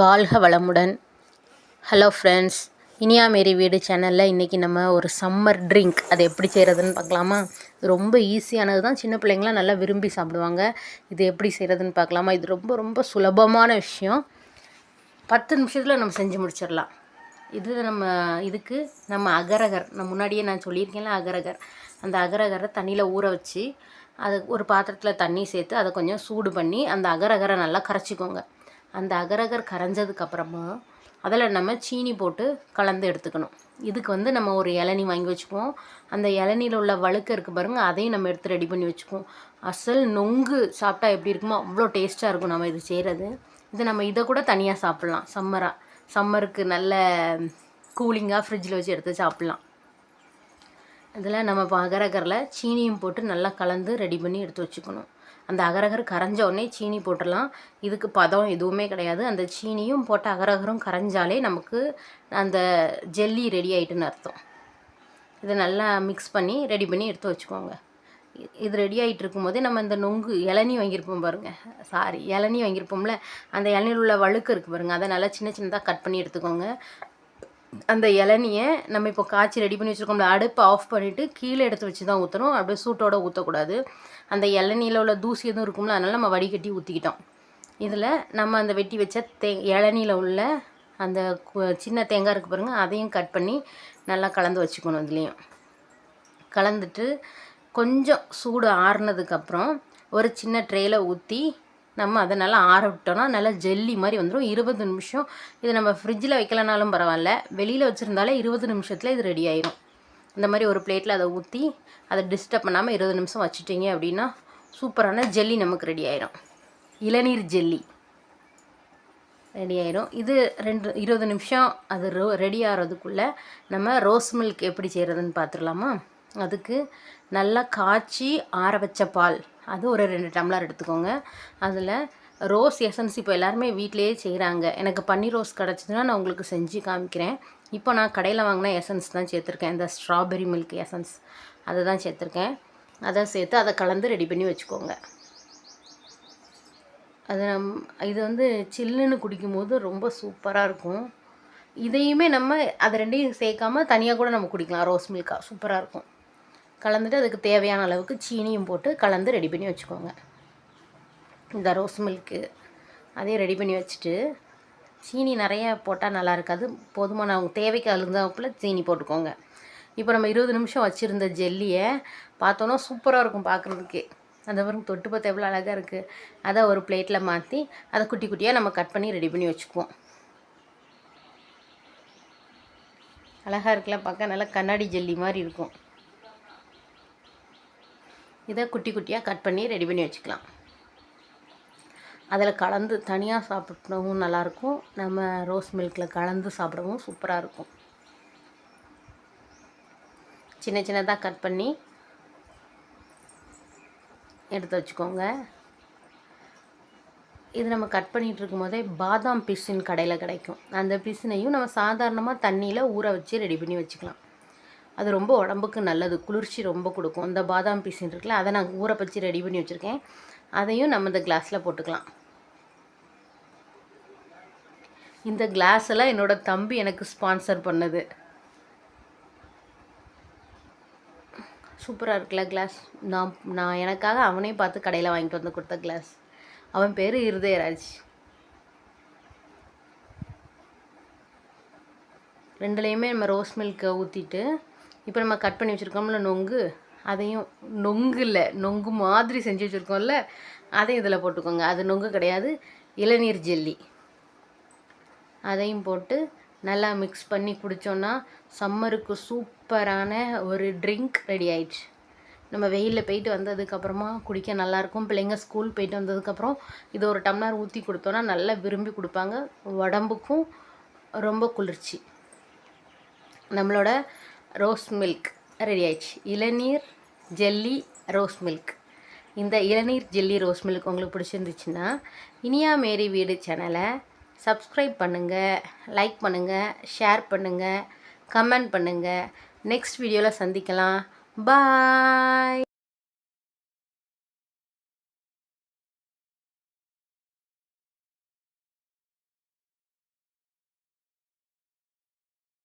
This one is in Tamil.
வாழ்க வளமுடன். ஹலோ ஃப்ரெண்ட்ஸ் இனியா மேரி வீடு சேனலில் இன்றைக்கி நம்ம ஒரு சம்மர் ட்ரிங்க் அதை எப்படி செய்கிறதுன்னு பார்க்கலாமா? இது ரொம்ப ஈஸியானது தான் சின்ன பிள்ளைங்களாம் நல்லா விரும்பி சாப்பிடுவாங்க. இது எப்படி செய்கிறதுன்னு பார்க்கலாமா? இது ரொம்ப ரொம்ப சுலபமான விஷயம். பத்து நிமிஷத்தில் நம்ம செஞ்சு முடிச்சிடலாம். இது நம்ம இதுக்கு நம்ம அகரகர். நான் முன்னாடியே நான் சொல்லியிருக்கேன்ல அகரகர். அந்த அகரகரை தண்ணியில் ஊற வச்சு அது ஒரு பாத்திரத்தில் தண்ணி சேர்த்து அதை கொஞ்சம் சூடு பண்ணி அந்த அகரகரை நல்லா கரைச்சிக்கோங்க. அந்த அகரகர் கரைஞ்சதுக்கப்புறமா அதில் நம்ம சீனி போட்டு கலந்து எடுத்துக்கணும். இதுக்கு வந்து நம்ம ஒரு இளநி வாங்கி வச்சுக்குவோம். அந்த இளநியில் உள்ள வழுக்க இருக்குது பாருங்கள் அதையும் நம்ம எடுத்து ரெடி பண்ணி வச்சுக்குவோம். அசல் நொங்கு சாப்பிட்டா எப்படி இருக்குமோ அவ்வளோ டேஸ்ட்டாக இருக்கும் நம்ம இது செய்கிறது இது நம்ம இதை கூட தனியாக சாப்பிட்லாம். சம்மராக சம்மருக்கு நல்ல கூலிங்காக ஃப்ரிட்ஜில் வச்சு எடுத்து சாப்பிட்லாம். இதில் நம்ம அகரகரில் சீனியும் போட்டு நல்லா கலந்து ரெடி பண்ணி எடுத்து வச்சுக்கணும். அந்த அகரகர் கரைஞ்ச உடனே சீனி போட்டுடலாம். இதுக்கு பதம் எதுவுமே கிடையாது. அந்த சீனியும் போட்டு அகரகரும் கரைஞ்சாலே நமக்கு அந்த ஜெல்லி ரெடி ஆகிட்டுன்னு அர்த்தம். இதை நல்லா மிக்ஸ் பண்ணி ரெடி பண்ணி எடுத்து வச்சுக்கோங்க. இது ரெடி ஆகிட்டு இருக்கும்போதே நம்ம இந்த நொங்கு இளநீ வாங்கியிருப்போம் பாருங்கள் சாரி இளநீ வாங்கியிருப்போம்ல. அந்த இளநீர் உள்ள வழுக்கு இருக்குது பாருங்கள் அதை நல்லா சின்ன சின்னதாக கட் பண்ணி எடுத்துக்கோங்க. அந்த இளநியை நம்ம இப்போ காய்ச்சி ரெடி பண்ணி வச்சுருக்கோம்ல அடுப்பை ஆஃப் பண்ணிவிட்டு கீழே எடுத்து வச்சு தான் ஊற்றணும் அப்படியே சூட்டோடு ஊற்றக்கூடாது அந்த இளநியில் உள்ள தூசி எதுவும் இருக்கும்ல அதனால் நம்ம வடிகட்டி ஊற்றிக்கிட்டோம் இதில் நம்ம அந்த வெட்டி வச்ச தே இளநியில் உள்ள அந்த சின்ன தேங்காய் இருக்குது பாருங்கள் அதையும் கட் பண்ணி நல்லா கலந்து வச்சுக்கணும் இதுலேயும். கலந்துட்டு கொஞ்சம் சூடு ஆறுனதுக்கப்புறம் ஒரு சின்ன ட்ரேயில் ஊற்றி நம்ம அதை நல்லா ஆற விட்டோம்னா நல்லா ஜெல்லி மாதிரி வந்துடும் இருபது நிமிஷம் இது நம்ம ஃப்ரிட்ஜில் வைக்கலனாலும் பரவாயில்ல. வெளியில் வச்சுருந்தாலே இருபது நிமிஷத்தில் இது ரெடி ஆயிரும். இந்த மாதிரி ஒரு பிளேட்டில் அதை ஊற்றி அதை டிஸ்டர்ப் பண்ணாமல் இருபது நிமிஷம் வச்சுட்டிங்க அப்படின்னா சூப்பரான ஜெல்லி நமக்கு ரெடி ஆயிரும். இளநீர் ஜெல்லி ரெடி ஆயிரும். இது ரெண்டு இருபது நிமிஷம் அது ரோ ரெடி ஆகிறதுக்குள்ளே நம்ம ரோஸ் மில்க் எப்படி செய்கிறதுன்னு பார்த்துடலாமா? அதுக்கு நல்லா காய்ச்சி ஆற வச்ச பால் அது ஒரு ரெண்டு டம்ளர் எடுத்துக்கோங்க. அதில் ரோஸ் எசன்ஸ் இப்போ எல்லாருமே வீட்டிலேயே செய்கிறாங்க எனக்கு பன்னீர் ரோஸ் கிடச்சிதுன்னா நான் உங்களுக்கு செஞ்சு காமிக்கிறேன். இப்போ நான் கடையில் வாங்கின எசன்ஸ் தான் சேர்த்துருக்கேன். இந்த ஸ்ட்ராபெரி மில்க் எசன்ஸ். அதை தான் சேர்த்துருக்கேன். அதை சேர்த்து அதை கலந்து ரெடி பண்ணி வச்சுக்கோங்க. அது நம் இது வந்து சில்லுன்னு குடிக்கும்போது ரொம்ப சூப்பராக இருக்கும். இதையுமே நம்ம அதை ரெண்டையும் சேர்க்காம தனியாக கூட நம்ம குடிக்கலாம். ரோஸ் மில்காக சூப்பராக இருக்கும். கலந்துட்டு அதுக்கு தேவையான அளவுக்கு சீனியும் போட்டு கலந்து ரெடி பண்ணி வச்சுக்கோங்க. இந்த ரோஸ் மில்க்கு அதையும் ரெடி பண்ணி வச்சுட்டு சீனி நிறையா போட்டால் நல்லா இருக்காது. போதுமான அவங்க தேவைக்கு அழுந்தாப்புல சீனி போட்டுக்கோங்க. இப்போ நம்ம இருபது நிமிஷம் வச்சுருந்த ஜெல்லியை பார்த்தோன்னா சூப்பராக இருக்கும் பார்க்குறதுக்கே. அந்த பிறகு தொட்டு பார்த்து எவ்வளோ அழகாக இருக்குது அதை ஒரு பிளேட்டில் மாற்றி அதை குட்டி குட்டியாக நம்ம கட் பண்ணி ரெடி பண்ணி வச்சுக்குவோம். அழகாக இருக்கலாம் பார்க்க நல்லா கண்ணாடி ஜெல்லி மாதிரி இருக்கும். இதை குட்டி குட்டியாக கட் பண்ணி ரெடி பண்ணி வச்சுக்கலாம். அதில் கலந்து தனியாக சாப்பிடவும் நல்லாயிருக்கும். நம்ம ரோஸ் மில்கில் கலந்து சாப்பிடவும் சூப்பராக இருக்கும். சின்ன சின்னதாக கட் பண்ணி எடுத்து வச்சுக்கோங்க. இது நம்ம கட் பண்ணிகிட்டு இருக்கும்போதே பாதாம் பிசின் கடையில் கிடைக்கும். அந்த பிசினையும் நம்ம சாதாரணமாக தண்ணியில் ஊற வச்சு ரெடி பண்ணி வச்சுக்கலாம். அது ரொம்ப உடம்புக்கு நல்லது குளிர்ச்சி ரொம்ப கொடுக்கும். இந்த பாதாம் பீசின் இருக்குல்ல அதை நான் ஊற பச்சு ரெடி பண்ணி வச்சுருக்கேன். அதையும் நம்ம இந்த கிளாஸில் போட்டுக்கலாம். இந்த கிளாஸ் எல்லாம் என்னோடய தம்பி எனக்கு ஸ்பான்சர் பண்ணது. சூப்பராக இருக்குல்ல கிளாஸ் நான் நான் எனக்காக அவனே பார்த்து கடையில் வாங்கிட்டு வந்து கொடுத்த கிளாஸ் அவன் பேர் இருதயராஜ். ரெண்டுலேயுமே நம்ம ரோஸ் மில்க்கை ஊற்றிட்டு இப்போ நம்ம கட் பண்ணி வச்சுருக்கோம்ல நொங்கு அதையும் நொங்கு இல்லை நொங்கு மாதிரி செஞ்சு வச்சுருக்கோம்ல அதையும் இதில் போட்டுக்கோங்க. அது நொங்கு கிடையாது இளநீர் ஜெல்லி. அதையும் போட்டு நல்லா மிக்ஸ் பண்ணி குடித்தோன்னா சம்மருக்கு சூப்பரான ஒரு ட்ரிங்க் ரெடி ஆயிடுச்சு. நம்ம வெயிலில் போயிட்டு வந்ததுக்கப்புறமா குடிக்க நல்லாயிருக்கும் பிள்ளைங்க ஸ்கூல் போயிட்டு வந்ததுக்கப்புறம் இது ஒரு டம்ளர் ஊற்றி கொடுத்தோன்னா நல்லா விரும்பி கொடுப்பாங்க. உடம்புக்கும் ரொம்ப குளிர்ச்சி. நம்மளோட ரோஸ் மில்க். ரெடி ஆயிடுச்சு இளநீர் ஜெல்லி ரோஸ் மில்க். இந்த இளநீர் ஜெல்லி ரோஸ் மில்க் உங்களுக்கு பிடிச்சிருந்துச்சுன்னா இனியா மேரி வீடு சேனலை சப்ஸ்கிரைப் பண்ணுங்கள் லைக் பண்ணுங்கள் ஷேர் பண்ணுங்கள் கமெண்ட் பண்ணுங்கள் நெக்ஸ்ட் வீடியோவில் சந்திக்கலாம். பாய்.